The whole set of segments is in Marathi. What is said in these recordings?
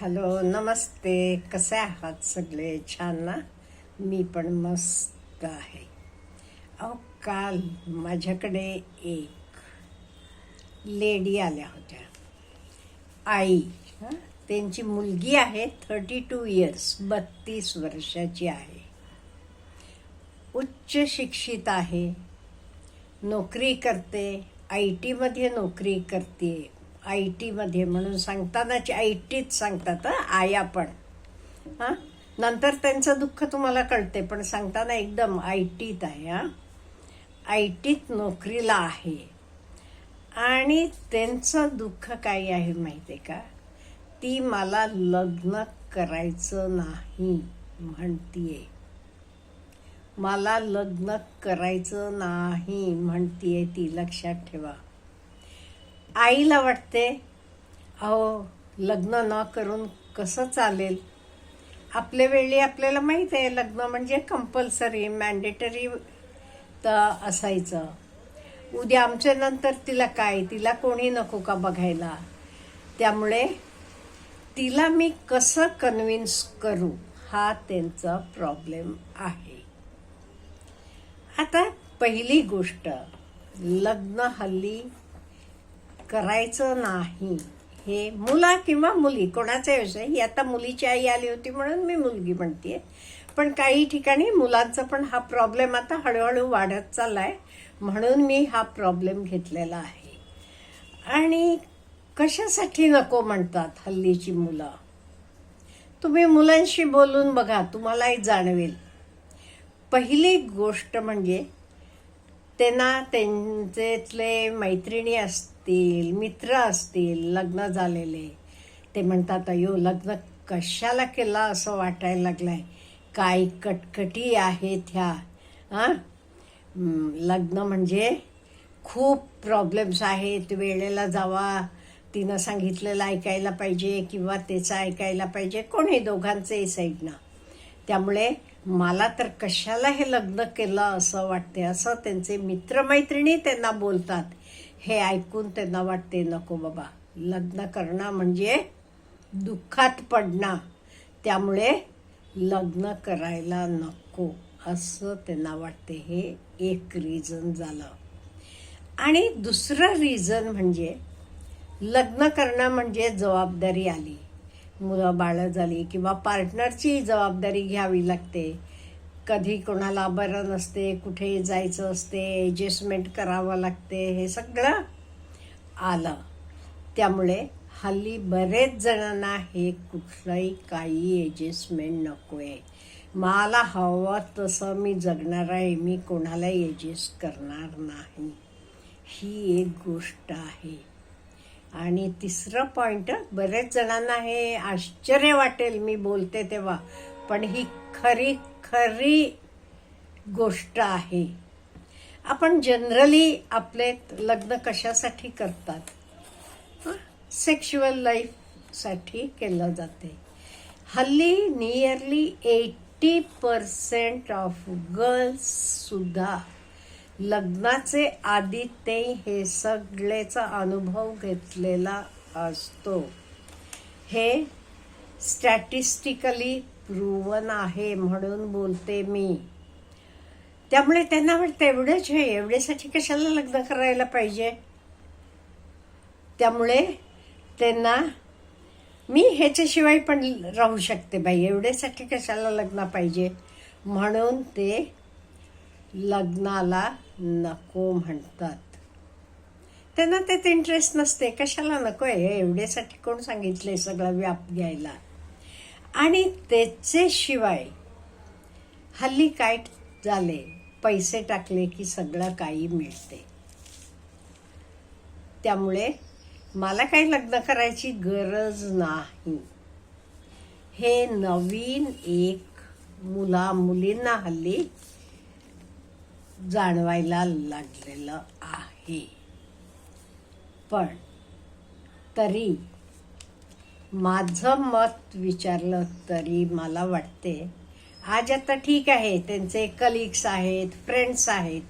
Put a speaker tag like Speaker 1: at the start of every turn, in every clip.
Speaker 1: हॅलो नमस्ते. कसे आहात सगळे? छान ना? मी पण मस्त आहे. अहो काल माझ्याकडे एक लेडी आल्या होत्या. आई त्यांची मुलगी आहे थर्टी टू इयर्स बत्तीस वर्षाची आहे. उच्च शिक्षित आहे. नोकरी करते आय टीमध्ये नोकरी करते. आय टीमध्ये म्हणून सांगतानाची आय टीच सांगतात आया पण. हां? नंतर त्यांचं दुःख तुम्हाला कळते पण सांगताना एकदम आय टीत आहे हां. आय टीत नोकरीला आहे. आणि त्यांचं दुःख काय आहे माहिती आहे का? ती मला लग्न करायचं नाही म्हणतीये. मला लग्न करायचं नाही म्हणतीये ती. लक्षात ठेवा. आईला वाटते अहो लग्न न करून कसं चालेल? आपल्या वेळी आपल्याला माहीत आहे लग्न म्हणजे कंपल्सरी मॅन्डेटरी तर असायचं. उद्या आमच्या नंतर तिला काय? तिला कोणी नको का बघायला? त्यामुळे तिला मी कसं कन्व्हिन्स करू हा त्यांचा प्रॉब्लेम आहे. आता पहिली गोष्ट लग्न हल्ली करायचं नाही. हे मुला किंवा मुली कोणाचा विषय? ही आता मुलीची आई आली होती म्हणून मी मुलगी म्हणते पण काही ठिकाणी मुलांचा पण हा प्रॉब्लेम आता हळूहळू वाढत चाललाय म्हणून मी हा प्रॉब्लेम घेतलेला आहे. आणि कशासाठी नको म्हणतात हल्लीची मुलं? तुम्ही मुलांशी बोलून बघा तुम्हालाही जाणवेल. पहिली गोष्ट म्हणजे त्यांना त्यांच्यातले मैत्रिणी असतील मित्र असतील लग्न झालेले. ते म्हणतात अयो लग्न कशाला केला असं वाटायला लागलंय? काय कटकटी आहेत ह्या. हां? लग्न म्हणजे खूप प्रॉब्लेम्स आहेत. वेळेला जावा तिनं सांगितलेलं ऐकायला पाहिजे किंवा त्याचं ऐकायला पाहिजे. कोणी दोघांचंही साईडनं त्यामुळे मला तर कशाला हे लग्न केलं असं वाटते असं त्यांचे मित्रमैत्रिणी त्यांना बोलतात. हे ऐकून त्यांना वाटते नको बाबा लग्न करणं म्हणजे दुःखात पडणं. त्यामुळे लग्न करायला नको. असं त्यांना वाटते हे एक रिझन झालं. आणि दुसरं रिझन म्हणजे लग्न करणं म्हणजे जबाबदारी आली. मुलं बाळं झाली किंवा पार्टनरची जबाबदारी घ्यावी लागते. कधी कोणाला बरं नसते कुठे जायचं असते ॲडजस्टमेंट करावं लागते हे सगळं आलं. त्यामुळे हल्ली बरेच जणांना हे कुठलंही काही ॲडजस्टमेंट नको आहे मला हवं तसं मी जगणार आहे मी कोणालाही ॲडजस्ट करणार नाही. ही एक गोष्ट आहे. आणि तिसरं पॉईंट बरेच जणांना हे आश्चर्य वाटेल मी बोलते तेव्हा पण ही खरी खरी गोष्ट आहे. आपण जनरली आपले लग्न कशासाठी करतात? सेक्शुअल लाईफसाठी केलं जाते. हल्ली नियरली एटी पर्सेंट ऑफ गर्ल्ससुद्धा लग्नाचे आधी ते हे सगळेचा अनुभव घेतलेला असतो. हे स्टॅटिस्टिकली प्रूवन आहे म्हणून बोलते मी. त्यामुळे त्यांना वाटतं एवढंच हे एवढ्यासाठी कशाला लग्न करायला पाहिजे? त्यामुळे त्यांना मी ह्याच्याशिवाय पण राहू शकते बाई एवढ्यासाठी कशाला लग्न पाहिजे? म्हणून ते लग्नाला नको म्हणतात. त्यांना त्यात इंटरेस्ट नसते. कशाला नको आहे? एवढ्यासाठी कोण सांगितले सगळं व्याप घ्यायला? आणि त्याच्याशिवाय हल्ली काय झाले. पैसे टाकले की सगळं काही मिळते. त्यामुळे मला काही लग्न करायची गरज नाही. हे नवीन एक मुला मुलींना हल्ली जाणवायला लागलेलं आहे. पण तरी माझं मत विचारलं तरी मला वाटते आज आता ठीक आहे त्यांचे कलिग्स आहेत फ्रेंड्स आहेत.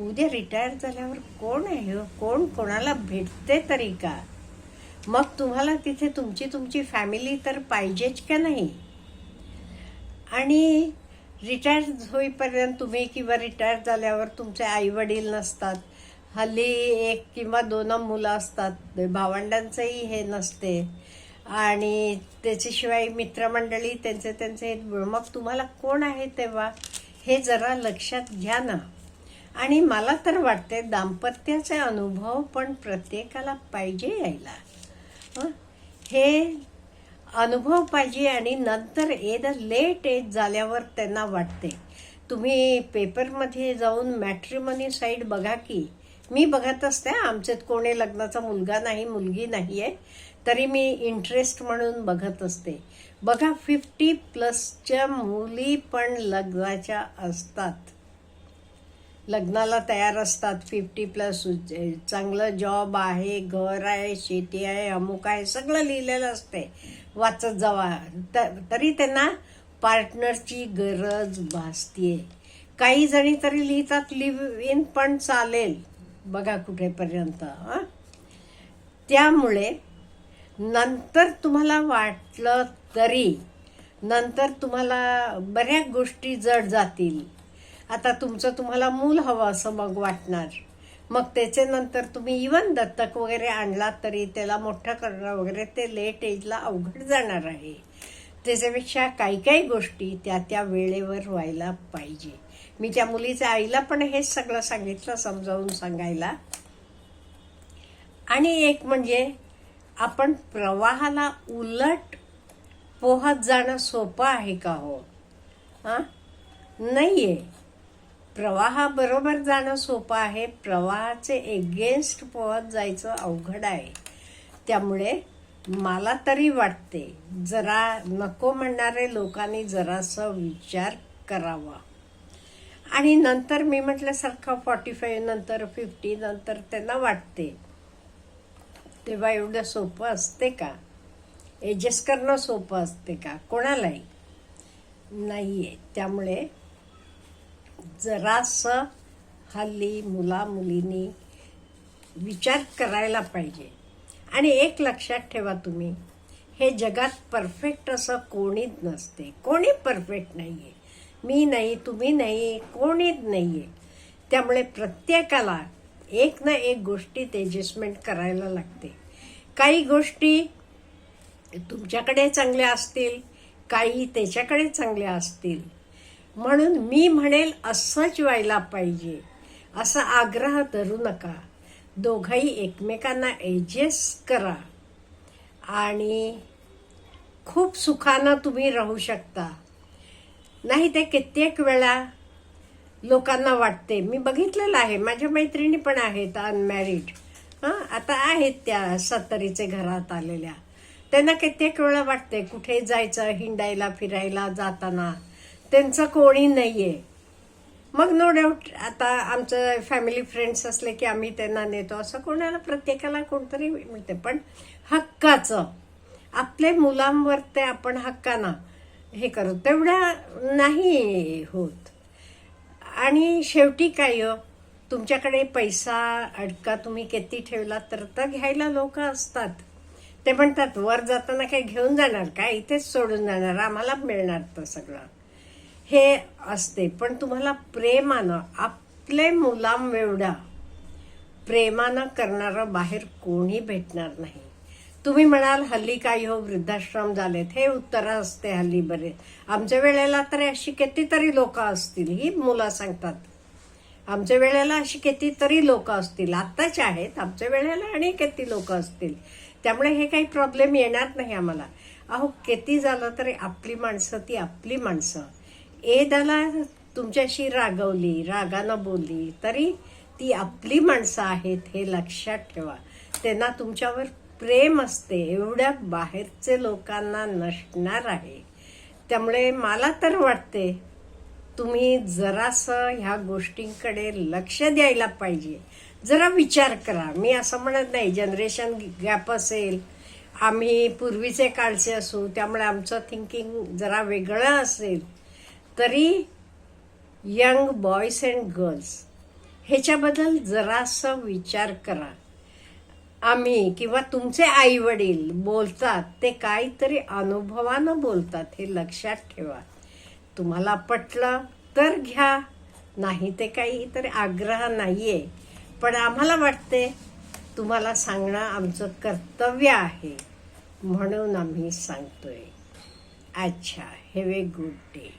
Speaker 1: उद्या रिटायर झाल्यावर कोण आहे हो? कोण कोणाला भेटते तरी का? मग तुम्हाला तिथे तुमची तुमची फॅमिली तर पाहिजेच का नाही? आणि रिटायर होईपर्यंत तुम्ही किंवा रिटायर झाल्यावर तुमचे आई वडील नसतात. हल्ली एक किंवा दोन मुलं असतात. भावंडांचंही हे नसते. आणि त्याच्याशिवाय मित्रमंडळी त्यांचे त्यांचे मग तुम्हाला कोण आहे तेव्हा? हे जरा लक्षात घ्या ना. आणि मला तर वाटते दाम्पत्याचे अनुभव पण प्रत्येकाला पाहिजे यायला. हं? अनुभव पाहिजे आणि नंतर एद लेट एज झाल्यावर त्यांना वाटते. तुम्ही पेपरमध्ये जाऊन मॅट्रिमनी साईड बघा की मी बघत असते आमच्यात कोणी लग्नाचा मुलगा नाही मुलगी नाही आहे तरी मी इंटरेस्ट म्हणून बघत असते. बघा फिफ्टी प्लसच्या मुली पण लग्नाच्या असतात. लग्नाला तयार असतात. फिफ्टी प्लस चांगलं जॉब आहे घर आहे शेती आहे अमुक आहे सगळं लिहिलेलं असते वाचत जावा. त- तरी त्यांना पार्टनरची गरज भासतीये. काही जणी तरी लिहितात लिव्ह इन पण चालेल. बघा कुठेपर्यंत हां? त्यामुळे नंतर तुम्हाला वाटलं तरी नंतर तुम्हाला बऱ्याच गोष्टी जड जातील. आता तुमचं तुम्हाला मूल हवं असं मग वाटणार. मग त्याच्यानंतर तुम्ही इवन दत्तक वगैरे आणलात तरी त्याला मोठं करणं वगैरे ते लेट एजला अवघड जाणार आहे. त्याच्यापेक्षा काही काही गोष्टी त्या त्या वेळेवर व्हायला पाहिजे. मी त्या मुलीच्या आईला पण हेच सगळं सांगितलं समजावून सांगायला. आणि एक म्हणजे आपण प्रवाहाला उलट पोहत जाणं सोपं आहे का हो? हां? नाही आहे प्रवाहाबरोबर जाणं सोपं आहे. प्रवाहाचे एगेन्स्ट पोहत जायचं अवघड आहे. त्यामुळे मला तरी वाटते जरा नको म्हणणारे लोकांनी जरासं विचार करावा. आणि नंतर मी म्हटल्यासारखं फॉर्टी फाईव्ह नंतर फिफ्टी नंतर त्यांना वाटते तेव्हा एवढं सोपं असते का? ॲडजस्ट करणं सोपं असते का? कोणालाही. नाही आहे त्यामुळे जरासं हल्ली मुला मुलींनी विचार करायला पाहिजे. आणि एक लक्षात ठेवा तुम्ही हे जगात परफेक्ट असं कोणीच नसते. कोणी परफेक्ट नाही आहे मी नाही तुम्ही नाही कोणीच नाही आहे त्यामुळे प्रत्येकाला एक ना एक गोष्टीत ॲडजस्टमेंट करायला लागते. काही गोष्टी तुमच्याकडे चांगल्या असतील काही त्याच्याकडे चांगल्या असतील. म्हणून मी म्हणेल असंच व्हायला पाहिजे. असा आग्रह धरू नका. दोघंही एकमेकांना ॲडजस्ट करा. आणि खूप सुखानं तुम्ही राहू शकता. नाही ते कित्येक वेळा लोकांना वाटते मी बघितलेलं आहे माझ्या मैत्रिणी पण आहेत अनमॅरिड हां आता आहेत त्या सत्तरीचे घरात आलेल्या. त्यांना कित्येक वेळा वाटते कुठे जायचं हिंडायला फिरायला जाताना. त्यांचं कोणी नाही आहे मग नो डाऊट आता आमचं फॅमिली फ्रेंड्स असले की आम्ही त्यांना नेतो. असं कोणाला प्रत्येकाला कोणतरी मिळते. पण हक्काचं आपले मुलांवर ते आपण हक्काना हे करू. तेवढ्या नाही होत. आणि शेवटी काय हो? तुमच्याकडे पैसा अडका तुम्ही किती ठेवला तर तर घ्यायला लोक असतात. ते म्हणतात वर जाताना काही घेऊन जाणार काय इथेच सोडून जाणार आम्हाला मिळणार तर सगळं. हे असते. पण तुम्हाला प्रेमानं आपले मुलांएवढा प्रेमानं करणारं बाहेर कोणी भेटणार नाही. तुम्ही म्हणाल हल्ली काही हो वृद्धाश्रम झालेत. हे उत्तर असते हल्ली बरे. आमच्या वेळेला तर अशी कितीतरी लोक असतील ही मुलं सांगतात. आमच्या वेळेला अशी कितीतरी लोक असतील. आत्ताच आहेत आमच्या वेळेला आणि किती लोक असतील. त्यामुळे हे काही प्रॉब्लेम येणार नाही आम्हाला. अहो किती झालं तरी आपली माणसं ती आपली माणसं. एदाला तुमच्याशी रागवली रागानं बोलली तरी ती आपली माणसं आहेत हे लक्षात ठेवा. त्यांना तुमच्यावर प्रेम असते एवढ्या बाहेरचे लोकांना नसणार आहे. त्यामुळे मला तर वाटते तुम्ही जरासं ह्या गोष्टींकडे लक्ष द्यायला पाहिजे. जरा विचार करा. मी असं म्हणत नाही जनरेशन गॅप असेल आम्ही पूर्वीचे काळचे असू त्यामुळे आमचं थिंकिंग जरा वेगळं असेल. तरी यंग बॉयज अँड गर्ल्स ह्याच्याबद्दल जरासं विचार करा. आम्ही किंवा तुमचे आई वडील बोलतात ते काहीतरी अनुभवानं बोलतात हे लक्षात ठेवा. तुम्हाला पटलं तर घ्या नाही ते काही तरी आग्रह आहे पण आम्हाला वाटते तुम्हाला सांगणं आमचं कर्तव्य आहे म्हणून आम्ही सांगतोय. अच्छा हॅव ए गुड डे